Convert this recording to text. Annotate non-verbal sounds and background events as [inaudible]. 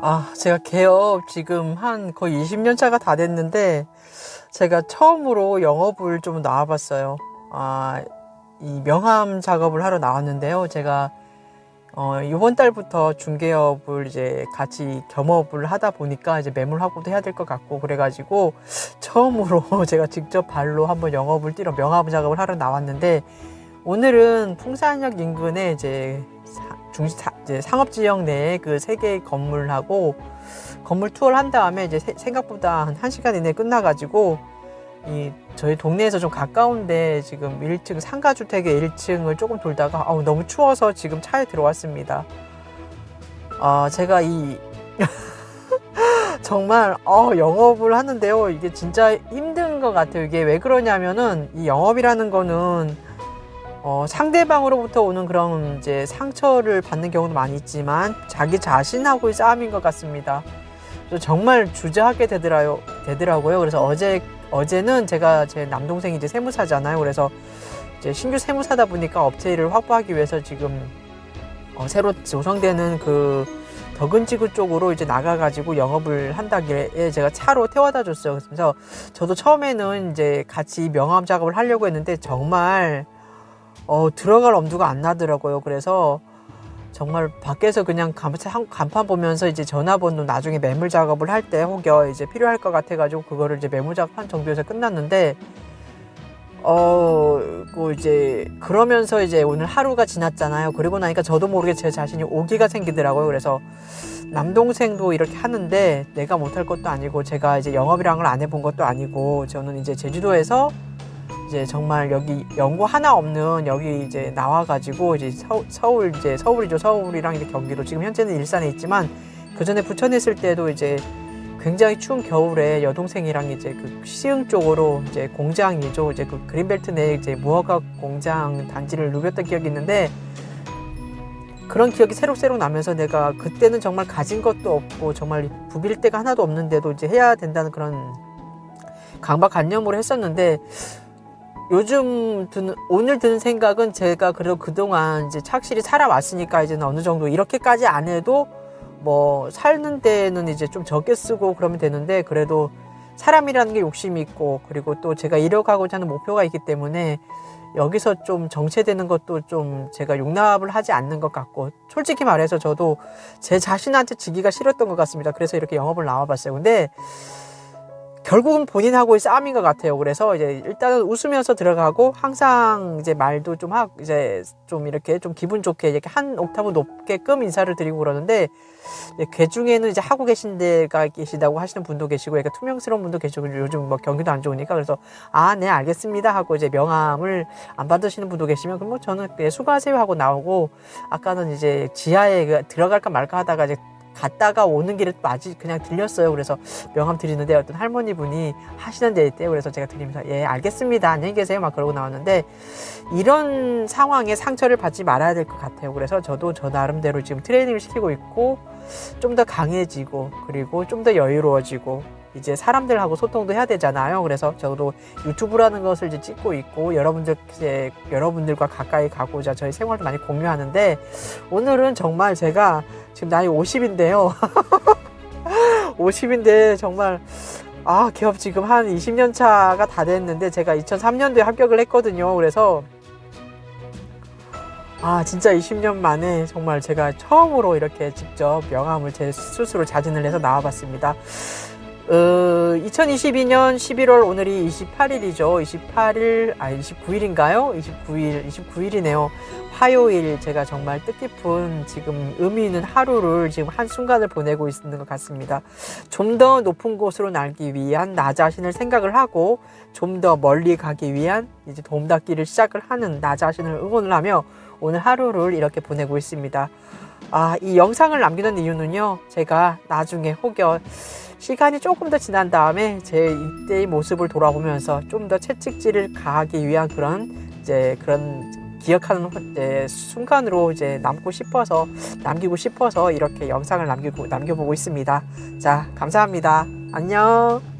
아, 제가 개업 지금 한 거의 20년 차가 다 됐는데 제가 처음으로 영업을 좀 나와봤어요. 아, 이 명함 작업을 하러 나왔는데요. 제가 어, 이번 달부터 중개업을 이제 같이 겸업을 하다 보니까 이제 매물하고도 해야 될 것 같고 그래가지고 처음으로 [laughs] 제가 직접 발로 한번 영업을 뛰러 명함 작업을 하러 나왔는데 오늘은 풍산역 인근에 이제 사- 중시 사- 이제 상업 지역 내에 그 세 개의 건물하고 건물 투어를 한 다음에 이제 세- 생각보다 한 1시간 이내에 끝나 가지고 이 저희 동네에서 좀 가까운데 지금 1층 상가 주택의 1층을 조금 돌다가 아우 너무 추워서 지금 차에 들어왔습니다. 아 제가 이 [laughs] 정말 어 영업을 하는데요 이게 진짜 힘든 것 같아요 이게 왜 그러냐면은 이 영업이라는 거는 어, 상대방으로부터 오는 그런 이제 상처를 받는 경우도 많이 있지만 자기 자신하고의 싸움인 것 같습니다. 정말 주저하게 되더라요, 되더라고요. 그래서 어제 어제는 제가 제 남동생이 이제 세무사잖아요. 그래서 이제 신규 세무사다 보니까 업체를 확보하기 위해서 지금 어, 새로 조성되는 그 덕은지구 쪽으로 이제 나가가지고 영업을 한다길래 제가 차로 태워다 줬어요. 그래서 저도 처음에는 이제 같이 명함 작업을 하려고 했는데 정말 어, 들어갈 엄두가 안 나더라고요. 그래서 정말 밖에서 그냥 간판, 간판 보면서 이제 전화번호 나중에 매물 작업을 할 때 혹여 이제 필요할 것 같아가지고 그거를 이제 매물 작업한 정도에서 끝났는데 어, 그 이제 그러면서 이제 오늘 하루가 지났잖아요. 그리고 나니까 저도 모르게 제 자신이 오기가 생기더라고요. 그래서 남동생도 이렇게 하는데 내가 못할 것도 아니고 제가 이제 영업이란 걸안 해본 것도 아니고 저는 이제 제주도에서 이제 정말 여기 연고 하나 없는 여기 이제 나와가지고 이제 서, 서울 이제 서울이죠. 서울이랑 이제 경기도. 지금 현재는 일산에 있지만 그 전에 부천에 있을 때도 이제 굉장히 추운 겨울에 여동생이랑 이제 그 시흥 쪽으로 이제 공장이죠 이제 그 그린벨트 내에 이제 무허가 공장 단지를 누볐던 기억이 있는데 그런 기억이 새록새록 나면서 내가 그때는 정말 가진 것도 없고 정말 부빌 데가 하나도 없는데도 이제 해야 된다는 그런 강박관념으로 했었는데 요즘 드는 오늘 드는 생각은 제가 그래도 그동안 이제 착실히 살아왔으니까 이제는 어느 정도 이렇게까지 안 해도 뭐 사는 데는 이제 좀 적게 쓰고 그러면 되는데 그래도 사람이라는 게 욕심이 있고 그리고 또 제가 이뤄가고자 하는 목표가 있기 때문에 여기서 좀 정체되는 것도 좀 제가 용납을 하지 않는 것 같고 솔직히 말해서 저도 제 자신한테 지기가 싫었던 것 같습니다. 그래서 이렇게 영업을 나와봤어요. 근데 결국은 본인하고의 싸움인 것 같아요. 그래서 이제 일단은 웃으면서 들어가고 항상 이제 말도 좀 하고 이제 좀 이렇게 좀 기분 좋게 이렇게 한 옥타브 높게끔 인사를 드리고 그러는데 이제 그 중에는 이제 하고 계신 데가 계시다고 하시는 분도 계시고 약간 투명스러운 분도 계시고 요즘 뭐 경기도 안 좋으니까 그래서 아 네 알겠습니다 하고 이제 명함을 안 받으시는 분도 계시면 그럼 뭐 저는 네, 수고하세요 하고 나오고 아까는 이제 지하에 그 들어갈까 말까 하다가 이제 갔다가 오는 길에 맞이 그냥 들렸어요. 그래서 명함 드리는데 어떤 할머니 분이 하시는 데 있대요. 그래서 제가 드리면서 예 알겠습니다. 안녕히 계세요. 막 그러고 나왔는데 이런 상황에 상처를 받지 말아야 될 것 같아요. 그래서 저도 저 나름대로 지금 트레이닝을 시키고 있고 좀 더 강해지고 그리고 좀 더 여유로워지고 이제 사람들하고 소통도 해야 되잖아요. 그래서 저도 유튜브라는 것을 이제 찍고 있고 여러분들 이제 여러분들과 가까이 가고자 저희 생활도 많이 공유하는데 오늘은 정말 제가 지금 나이 50인데요. 50인데 [laughs] 정말 아 기업 지금 한 20년 차가 다 됐는데 제가 2003년도에 합격을 했거든요. 그래서 아 진짜 20년 만에 정말 제가 처음으로 이렇게 직접 명함을 제 스스로 자진을 해서 나와봤습니다. 어, 2022년 11월 오늘이 28일이죠. 28일 아 29일인가요? 29일 29일이네요. 화요일 제가 정말 뜻깊은 지금 의미 있는 하루를 지금 한 순간을 보내고 있는 것 같습니다. 좀 더 높은 곳으로 날기 위한 나 자신을 생각을 하고 좀 더 멀리 가기 위한 이제 도움닫기를 시작을 하는 나 자신을 응원을 하며 오늘 하루를 이렇게 보내고 있습니다. 아, 이 영상을 남기는 이유는요. 제가 나중에 혹여 시간이 조금 더 지난 다음에 제 이때의 모습을 돌아보면서 좀 더 채찍질을 가하기 위한 그런 이제 그런 기억하는 이제 순간으로 이제 남고 싶어서 남기고 싶어서 이렇게 영상을 남기고 남겨보고 있습니다. 자, 감사합니다. 안녕.